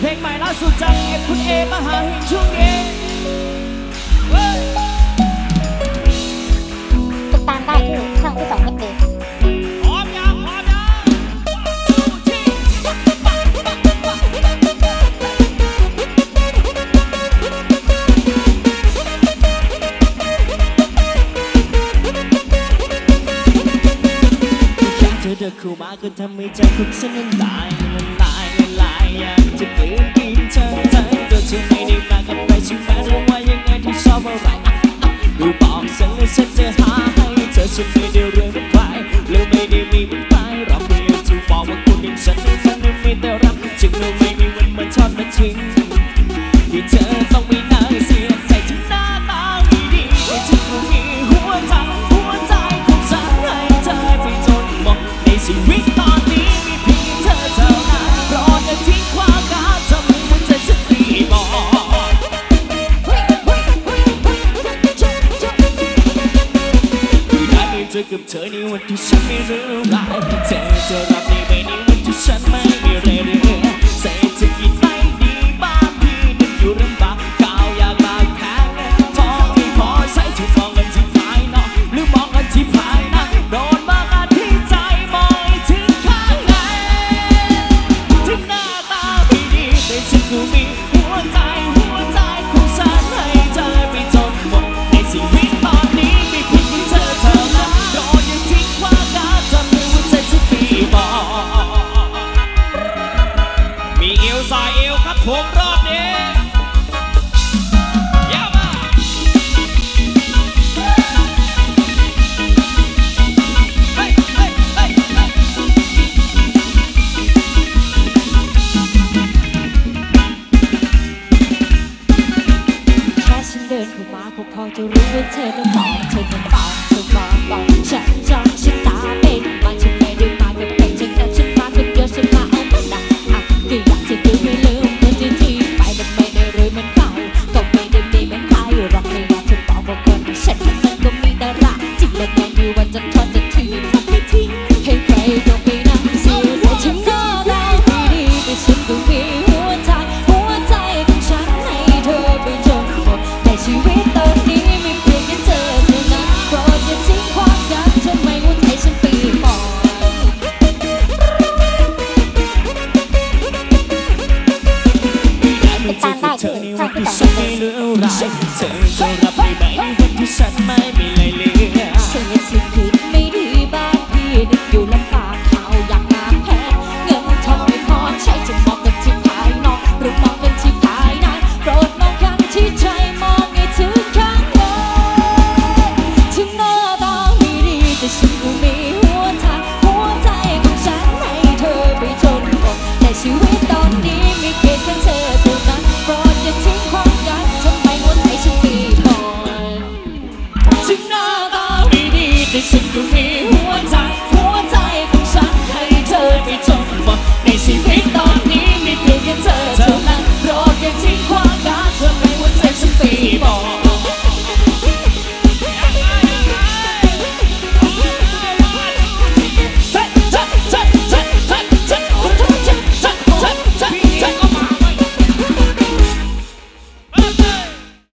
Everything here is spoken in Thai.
เพลงใหม่ล่าสุดจากเอคุณเอมหาหินช่วงนี้เว้ยติดตามได้ที่ช่องที่สองเอฟเอพร้อมยังพร้อมยังจูที่อยากเธอเดินเข้ามาก็ทำให้ใจคุณฉันนั้นลายละลายละลาย อยากจะกลืนกินเธอเธอตัวเธอไม่ได้มากับใครใช่ไหมหรือว่ายังไงที่ชอบอะไรอะอะดูบอกฉันแล้วฉันจะหาให้เธอฉันไม่ได้เรื่องใครหรือไม่ได้มีเป็นใครเราเพียงจะบอกว่าคุณยังฉันนั้นฉันนั้นมีแต่รักจริงเราไม่มีวันมาทอดมาทิ้งที่เธอต้องไม่น่าเสียใจที่หน้าตาไม่ดีแต่ฉันก็มีหัวใจหัวใจของฉันให้เธอไปจนหมดในชีวิตตอน เจอกับเธอในวันที่ฉันไม่รู้ราเธอจะรับได้ไหมในวันที่ฉันไม่มีเรื่องเศรษฐกิจไม่ดีบ้านพี่นั้นอยู่ลำบากข้าวยากลากแพงทองไม่พอใช้ถูกมองกันที่ภายนอกหรือมองกันที่ภายในโดนมากกันที่ใจมองให้ถึงข้างในถึงหน้าตาไม่ดีแต่ฉันก็มีหัวใจ สายเอวครับผมรอบนี้เยามาเฮ้ยเฮ้ยเฮ้ยเฮ้ยแค่ฉันเดินเข้ามาก็พอจะรู้ว่าเธอจะมองเธอมเธ อะก็อยากจะดูไม่ลืมคนที่ที่ไปมันไม่ได้รวยเหมือนเขาก็ไม่ได้มีเหมือนใครรักไม่อยากจะบอกว่าคนฉันมันก็มีแต่รักจริงและแน่มีวันจะทน เธอจะรับ